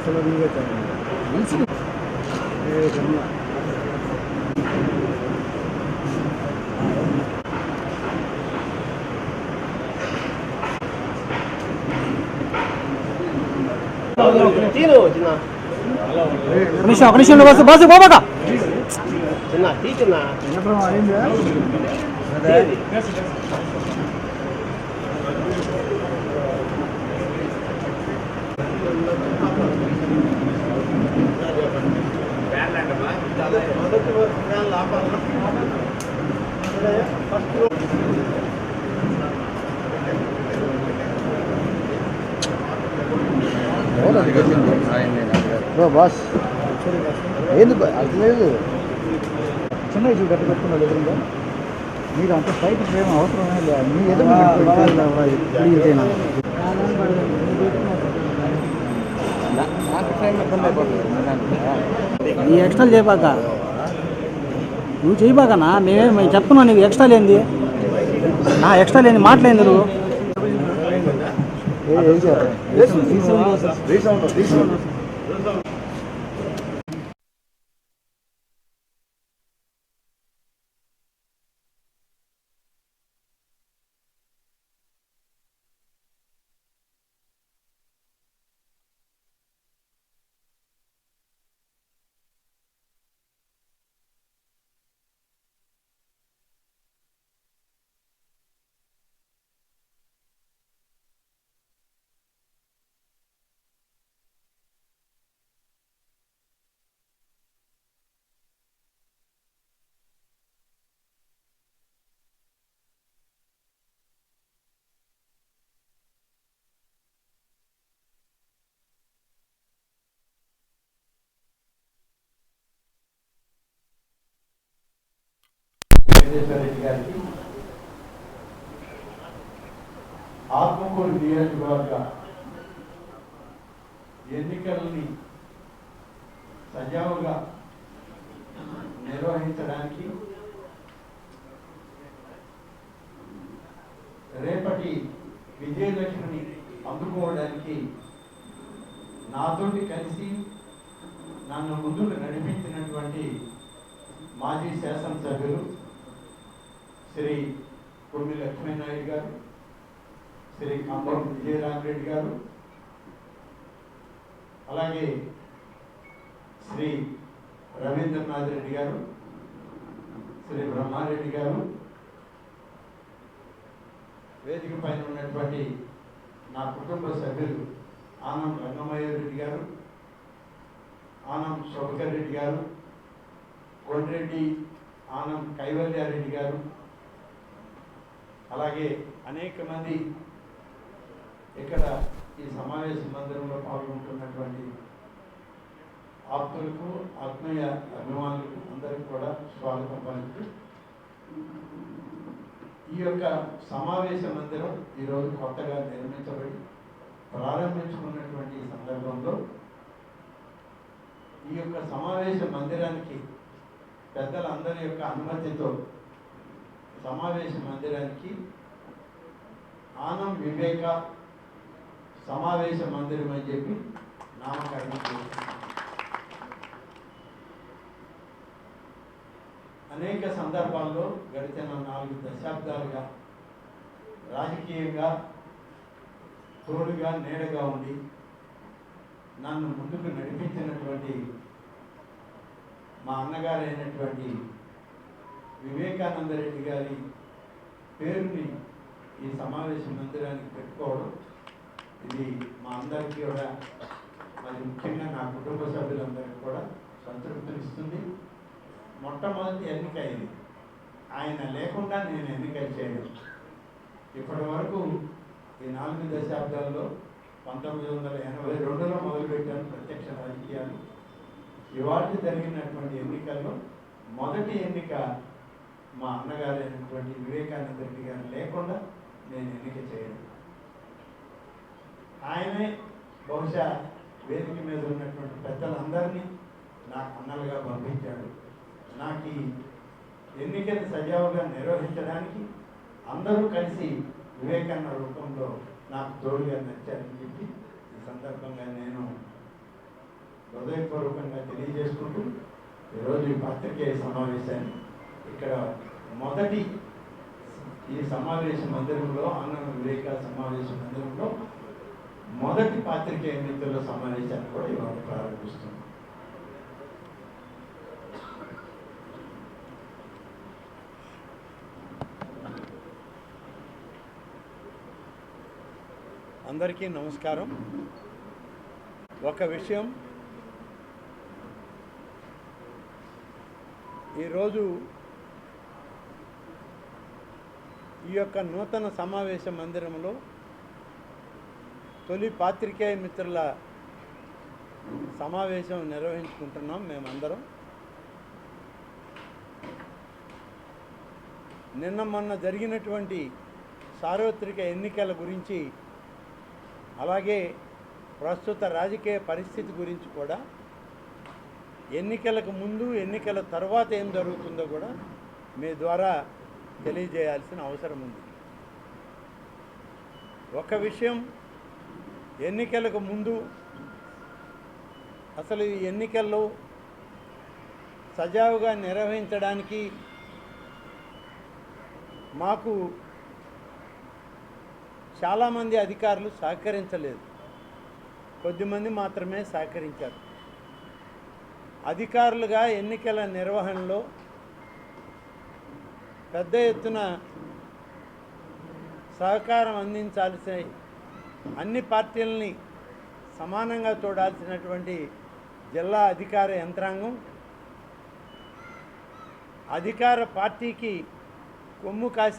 అసలు వివేకానంద మంచి వివేకానంద తీరు చిన్న ఒక నిమిషం ఒక నిమిషం బస్సు బస్సు పోబాక చిన్న తీ చిన్న బాస్ ఏంది అది లేదు. చిన్న ఇష్యూ గట్ట పెట్టుకున్నాడు ఎదురుగా. మీరు అంత స్ట్రైక్ ప్రేమ అవసరమే లేదు మీ ఎదురు నీ ఎక్స్ట్రా చేయబాక నువ్వు చేయబాకనా మేమే మేము చెప్తున్నావు నీకు ఎక్స్ట్రా లేనిది నా ఎక్స్ట్రా లేని మాటలేంది నువ్వు ఏం చేయాలి గారికి ఆత్మకూరు నియోజకవర్గ ఎన్నికలని సజావుగా నిర్వహించడానికి రేపటి విజయలక్ష్మిని అందుకోవడానికి నాతోటి కలిసి నన్ను ముందుకు నడిపించినటువంటి మాజీ శాసనసభ్యులు శ్రీ కొమ్మి లక్ష్మీనాయుడు గారు శ్రీ కంబం విజయరామరెడ్డి గారు అలాగే శ్రీ రవీంద్రనాథ్ రెడ్డి గారు శ్రీ బ్రహ్మారెడ్డి గారు వేదిక పైన ఉన్నటువంటి నా కుటుంబ సభ్యులు ఆనం రంగమయ్య రెడ్డి గారు ఆనం శోభకర్ రెడ్డి గారు కొండ్రెడ్డి ఆనం కైవల్యారెడ్డి గారు అలాగే అనేక మంది ఇక్కడ ఈ సమావేశ మందిరంలో పాల్గొంటున్నటువంటి ఆప్తులకు ఆత్మీయ అభిమానులకు అందరికీ కూడా స్వాగతం పలుకుతూ ఈ యొక్క సమావేశ మందిరం ఈరోజు కొత్తగా నిర్మించబడి ప్రారంభించుకున్నటువంటి ఈ సందర్భంలో ఈ యొక్క సమావేశ మందిరానికి పెద్దలందరి యొక్క అనుమతితో సమావేశ మందిరానికి ఆనం వివేక సమావేశ మందిరం అని చెప్పి నామకరణం చేశారు. అనేక సందర్భాల్లో గడిచిన నాలుగు దశాబ్దాలుగా రాజకీయంగా తోడుగా నీడగా ఉండి నన్ను ముందుకు నడిపించినటువంటి మా అన్నగారైనటువంటి వివేకానంద రెడ్డి గారి పేరుని ఈ సమావేశ మందిరానికి పెట్టుకోవడం ఇది మా అందరికీ కూడా మరి ముఖ్యంగా నా కుటుంబ సభ్యులందరికీ కూడా సంతృప్తినిస్తుంది. మొట్టమొదటి ఎన్నిక ఇది. ఆయన లేకుండా నేను ఎన్నికలు చేయను. ఇప్పటి వరకు ఈ నాలుగు దశాబ్దాల్లో పంతొమ్మిది వందల ఎనభై రెండులో మొదలుపెట్టాను ప్రత్యక్ష రాజకీయాలు. ఇవాళ జరిగినటువంటి ఎన్నికల్లో మొదటి ఎన్నిక మా అన్నగారైనటువంటి వివేకానంద రెడ్డి గారు లేకుండా నేను ఎన్నిక చేయను. ఆయనే బహుశా వేదిక మీద ఉన్నటువంటి పెద్దలందరినీ నాకు అన్నలుగా పంపించాడు. నాకు ఈ ఎన్నికను సజావుగా నిర్వహించడానికి అందరూ కలిసి వివేకానంద రూపంలో నాకు తోడుగా నచ్చారని చెప్పి ఈ సందర్భంగా నేను కోరుకుంటూ ఈరోజు ఈ పత్రికే సమావేశాన్ని ఇక్కడ మొదటి ఈ సమావేశ మందిరంలో ఆనంద వివేక సమావేశ మందిరంలో మొదటి పాత్రికేయ మిత్రుల సమావేశాన్ని కూడా ఇవాళ ప్రారంభిస్తున్నాం. అందరికీ నమస్కారం. ఒక విషయం ఈరోజు ఈ యొక్క నూతన సమావేశ మందిరంలో తొలి పాత్రికేయ మిత్రుల సమావేశం నిర్వహించుకుంటున్నాం మేమందరం. నిన్న మొన్న జరిగినటువంటి సార్వత్రిక ఎన్నికల గురించి అలాగే ప్రస్తుత రాజకీయ పరిస్థితి గురించి కూడా ఎన్నికలకు ముందు ఎన్నికల తర్వాత ఏం జరుగుతుందో కూడా మీ ద్వారా తెలియజేయాల్సిన అవసరం ఉంది. ఒక విషయం ఎన్నికలకు ముందు అసలు ఈ ఎన్నికల్లో సజావుగా నిర్వహించడానికి మాకు చాలామంది అధికారులు సహకరించలేదు. కొద్దిమంది మాత్రమే సహకరించారు. అధికారులుగా ఎన్నికల నిర్వహణలో పెద్ద ఎత్తున సహకారం అందించాల్సిన అన్ని పార్టీలని సమానంగా చూడాల్సినటువంటి జిల్లా అధికార యంత్రాంగం అధికార పార్టీకి కొమ్ము కాసి